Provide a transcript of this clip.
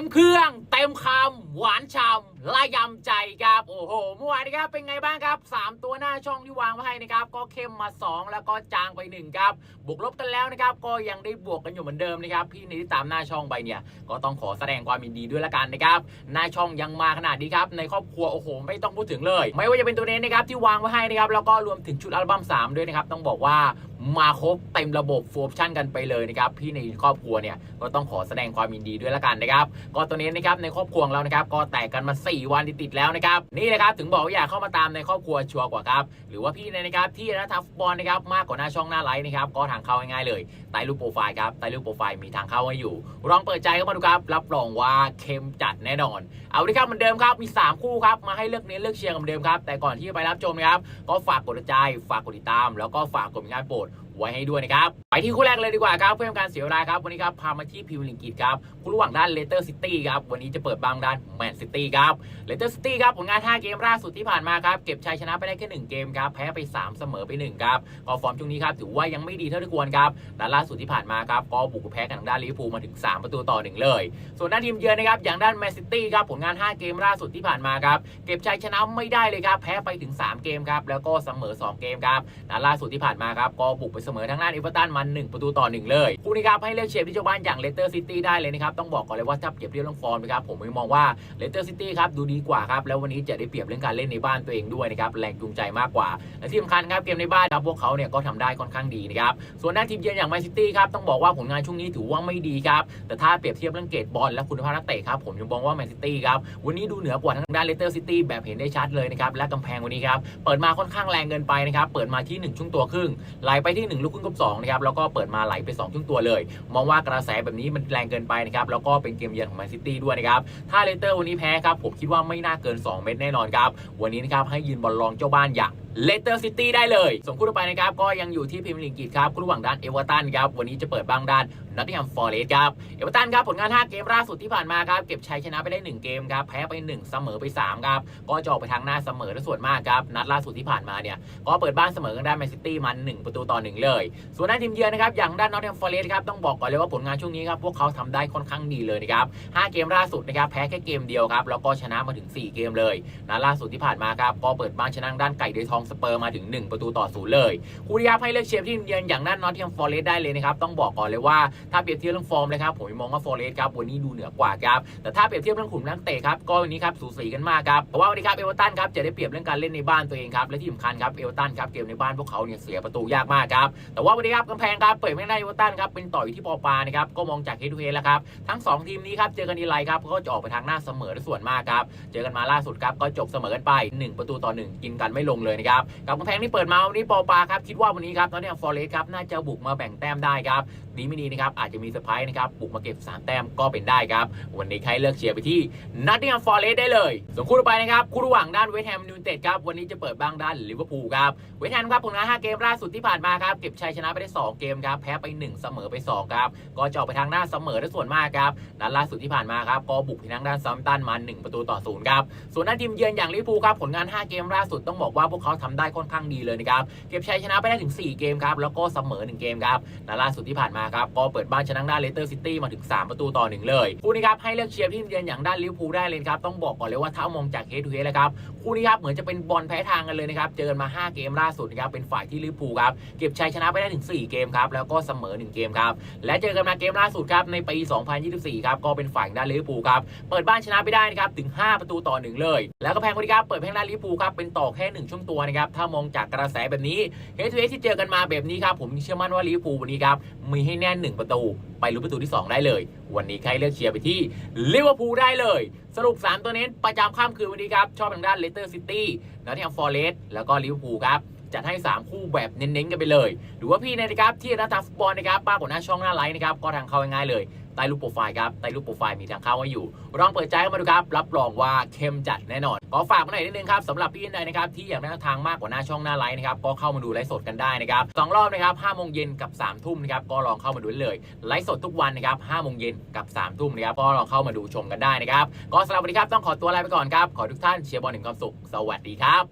มเครื่อง เต็มคำ หวานฉ่ำละยำใจครับโอ้โหเมื่อวานนี้ครับเป็นไงบ้างครับ 3 ตัวหน้าช่องที่วางไว้ให้นะครับก็เข้มมา 2 แล้วก็จางไป1ครับบวกลบกันแล้วนะครับก็ยังได้บวกกันอยู่เหมือนเดิมนะครับพี่ในที่ตามหน้าช่องไปเนี่ยก็ต้องขอแสดงความยินดีด้วยละกันนะครับหน้าช่องยังมาขนาดนี้ครับในครอบครัวโอ้โหไม่ต้องพูดถึงเลย ไม่ว่าจะเป็นตัวนี้นะครับที่วางไว้ให้นะครับแล้วก็รวมถึงชุดอัลบั้ม3 ด้วยนะครับต้องบอกว่ามาครบเต็มระบบฟูลออปชั่นกันไปเลยนะครับพี่ในครอบครัวเนี่ยก็ต้องขอแสดงความยินดีด้วยละกันนะครับก็ตัวนี้นะครับในครอบครัวของเรานะครับก็แตกกันมา 4 วันติดๆแล้วนะครับนี่นะครับถึงบอกว่าอยากเข้ามาตามในครอบครัวชัวร์กว่าครับหรือว่าพี่เนี่ยนะครับที่รัฐฟุตบอลนะครับมากกว่าหน้าช่องหน้าไลน์นะครับก็ทางเข้าง่ายๆเลยใต้รูปโปรไฟล์ครับใต้รูปโปรไฟล์มีทางเข้าให้อยู่ลองเปิดใจเข้ามาดูครับรับรองว่าเค็มจัดแน่นอน เอาดิครับเหมือนเดิมครับมี 3 คู่ครับมาให้เลือกเน้นเลือกเชียร์กันเหมือนเดิมครับแต่ก่อนที่จะไปรับชมนะครับก็ฝากกดติดใจฝากกดติดตาม แล้วก็ฝากกดเป็นการโปรด ไว้ให้ด้วยนะครับ ไปที่คู่แรกเลยดีกว่าครับเพื่อการเสียเวลาครับ วันนี้ครับ พามาที่พิวลิงกิตครับคู่ระหว่างด้านเลสเตอร์ซิตี้ครับวันนี้จะเปิดบางด้านแมนซิตี้ครับเลสเตอร์ซิตี้ครับผลงาน 5 เกมล่าสุดที่ผ่านมาครับเก็บชัยชนะไปได้แค่1เกมครับแพ้ไป 3 เสมอไป1ครับก็ฟอร์มช่วงนี้ครับถือว่ายังไม่ดีเท่าที่ควรครับและล่าสุดที่ผ่านมาครับก็บุกแพ้กันทางด้านลิเวอร์พูลมาถึง 3 ประตูต่อ1เลย ส่วนด้านทีมเยือนนะครับอย่างด้านแมนซิตี้ครับผลงาน 5 เกมล่าสุดที่ผ่านมาครับเก็บชัยชนะไม่ได้เลยครับแพ้ไปถึง 3 เกมครับแล้วก็เสมอ 2 เกมครับและล่าสุดที่ผ่านมาครับก็บุกไปเสมอทางด้านเอเวอร์ตันมา1ประตูต่อ 1 เลยคู่นี้ครับให้เลือกเชียที่เจ้าบ้านอย่างเลสเตอร์ซิตี้ได้เลยนะครับต้องบอกก่อนเลยว่าถ้าเปรียบเทียบเรื่องฟอร์มนะครับผมมองว่าเลสเตอร์ซิตี้ครับดูดีกว่าครับแล้ววันนี้จะได้เปรียบเรื่องการเล่นในบ้านตัวเองด้วยนะครับแรงจูงใจมากกว่า และที่สำคัญครับเกมในบ้านครับพวกเขาเนี่ยก็ทำได้ค่อนข้างดีนะครับส่วนด้านทีมเยือนอย่างแมนซิตี้ครับต้องบอกว่าผลงานช่วงนี้ถือว่าไม่ดีครับแต่ถ้าเปรียบเทียบเรื่องเกรดบอลและคุณภาพนักเตะครับผมยังมองว่าแมนซิตี้ครับวันนี้ดูเหนือกว่าทางด้านเลสเตอร์ซิตี้แบบเห็นได้ชัดเลยนะครับและกำแพงวันนี้ครับเปิดมาค่อนข้างแรงเกินไปนะครับเปิดมาที่ 1ช่วงตัวครึ่งไหลไปที่1ลูกครึ่งกับ2นะครับแล้วก็เปิดมาไหลไป2ช่วงตัวเลย มองว่ากระแสแบบนี้มันแรงเกินไปนะครับแล้วก็เป็นเกมเยือนของแมนซิตี้ด้วยนะครับถ้าเลสเตอร์วันนี้แพ้ครับผมคิดว่าไม่น่าเกิน 2 เม็ดแน่นอนครับวันนี้นะครับให้ยืนบอลรองเจ้าบ้านอย่างเลสเตอร์ซิตี้ได้เลย ส่งคู่ต่อไปนะครับ ก็ยังอยู่ที่พรีเมียร์ลีกอังกฤษครับคู่ระหว่างด้านเอเวอร์ตันครับ วันนี้จะเปิดบ้างด้านนอตติงแฮมฟอร์เรสต์ครับ เอเวอร์ตันครับ ผลงาน 5 เกมล่าสุดที่ผ่านมาครับ เก็บชัยชนะไปได้ 1 เกมครับ แพ้ไป 1 เสมอไป 3 ครับ ก็จะออกไปทางหน้าเสมอและส่วนมากครับ นัดล่าสุดที่ผ่านมาเนี่ย ก็เปิดบ้านเสมอกันได้แมนซิตี้มัน1ประตูต่อ1เลย ส่วนด้านทีมเยือนนะครับ อย่างด้านนอตติงแฮมฟอร์เรสต์ครับ ต้องบอกก่อนเลยว่าผลงานช่วงนี้ครับ พวกเขาทำได้ค่อนข้างดีเลยนะครับ5เกมล่าสุดนะครับ แพ้แค่เกมเดียวครับ แล้วก็ชนะมาถึง 4 เกมเลยนัดล่าสุดที่ผ่านมาครับก็เปิดบ้านชนะด้านไก่เดยทองสเปอร์มาถึง 1 ประตูต่อศูนย์เลยคู่นี้ครับให้เลือกเชียร์ที่ทีมเยือนอย่างด้นนอตติงแฮมฟอร์เรสต์ได้เลยนะครับต้องบอกก่อนเลยว่าถ้าเปรียบเทียบเรื่องฟอร์มเลยครับผมมองว่าฟอร์เรสต์ครับวันนี้ดูเหนือกว่าครับแต่ถ้าเปรียบเทียบเรื่องขุมนักเตะครับก็วันนี้ครับสูสีกันมากครับแต่ว่าวันนี้ครับเอเวอร์ตันครับจะได้เปรียบเรื่องการเล่นในบ้านตัวเองครับและที่สำคัญครับเอเวอร์ตันครับเกมในบ้านพวกเขาเนี่ยเสียประตูยากมากครับแต่ว่าวันนี้ครับกำแพงครับเปิดไม่ได้เอเวอร์ตันครับเป็นต่อยที่ปอปานะครับก็มองจากเฮดทูเฮดแล้วครับทั้งสองทีมนี้ครับเจอกันทีไรครับก็จะออกไปทางหน้าเสมอส่วนมากครับเจอกันมาล่าสุดครับก็จบเสมอกันไป 1 ประตูต่อ 1 กินกันไม่ลงเลยนะครับกับกำแพงที่เปิดมาวันนี้ปอปาครับคิดว่าวันนี้ครับตอนนี้ฟอร์เรสครับน่าจะบุกมาแบ่งแต้มได้ครับดีไม่ดีนะครับอาจจะมีเซอร์ไพรส์นะครับบุกมาเก็บสามแต้มก็เป็นได้ครับ วันนี้ใครเลือกเชียร์ไปที่นัตติงแฮมฟอร์เรสได้เลยส่วนคู่ต่อไปนะครับคู่ระหว่างด้านเวสต์แฮมยูไนเต็ดครับวันนี้จะเปิดบ้างด้านลิเวอร์พูลครับเวสต์แฮมครับผลงาน5เกมล่าสุดที่ผ่านมาครับเก็บชัยชนะไปได้ 2 เกมครับแพ้ไป 1 เสมอไป2ครับก็จะอไปทางหน้าเสมอได้ส่วนมากครับนัดล่าสุดที่ผ่านมาครับก็บุกไปทางด้านซัมตันมา 1 ประตูต่อศูนย์ครับส่วนด้านทีมเยือนอย่างลิเวอร์พูลครับผลงาน 5 เกมล่าสุดต้องบอกว่าพวกเขาทำได้ค่อนข้างดีเลยนะครับเก็บชัยชนะไปได้ถึง 4 เกมครับแล้วก็เสมอ 1 เกมครับนัดล่าสุดที่ผ่านมาครับก็เปิดบ้านชนะด้านเลสเตอร์ซิตี้มาถึง 3 ประตูต่อ 1 เลยคู่นี้ครับให้เลือกเชียร์ที่เยือนอย่างด้านลิเวอร์พูลได้เลยครับต้องบอกก่อนเลยว่าถ้ามองจากเฮดทูเฮดแล้วครับคู่นี้ครับเหมือนจะเป็นบอลแพ้ทางกันเลยนะครับเจอกันมา 5 เกมล่าสุดนะครับเป็นฝ่ายที่ลิเวอร์พูลครับเก็บชัยชนะไปได้ถึง 4 เกมครับแล้วก็เสมอ 1 เกมครับและเจอกันมาเกมล่าสุดครับในปี 2024 ครับก็เป็นฝ่ายด้านลิเวอร์พูลครับเปิดบ้านชนะไปได้นะครับถึง 5 ประตูต่อ 1 เลย แล้วก็แพงคนนี้ครับเปิดแพงด้านลิเวอร์พูลครับเป็นต่อแค่ 1 ช่วงตัวนะครับถ้ามองจากกระแสแบบนี้เฮดทูเฮดที่เจอกันมาแบบนี้ครับผมเชื่อมั่นว่าลิเวอร์พูลวันนี้ครับมีให้แน่น1ประตู ไปลุ้นประตูที่ 2 ได้เลย วันนี้ใครเลือกเชียร์ไปที่ลิเวอร์พูลได้เลย สรุป 3 ตัวเน้นประจำข้ามคืนวันนี้ครับชอบทางด้านเลสเตอร์ซิตี้แล้วที่อัมฟอร์เรสแล้วก็ลิเวอร์พูลครับจัดให้ 3 คู่แบบเน้นๆกันไปเลย หรือว่าพี่นะครับที่นักตาฟุตบอลนะครับป้ากดหน้าช่องหน้าไลน์นะครับก็ทางเข้าง่ายๆเลย ต้รูปโปรไฟล์ครับใต้รูปโปรไฟล์มีทางเข้าไว้อยู่ลองเปิดใจเข้ามาดูครับ รับรองว่าเข้มจัดแน่นอน ขอฝากมาหน่อยนิดนึงครับสำหรับพี่ใดนะครับที่อยากได้ทางมากกว่าหน้าช่องหน้าไลน์นะครับก็เข้ามาดูไลฟ์สดกันได้นะครับสองรอบนะครับ5โมงเย็นกับ3ทุ่มนะครับก็ลองเข้ามาดูเลยไลฟ์สดทุกวันนะครับ5โมงเย็นกับ3ทุ่มนะครับก็ลองเข้ามาดูชมกันได้นะครับก็สำหรับวันนี้ครับต้องขอตัวลาไปก่อนครับขอทุกท่านเชียร์บอลถึงความสุข สวัสดีครับ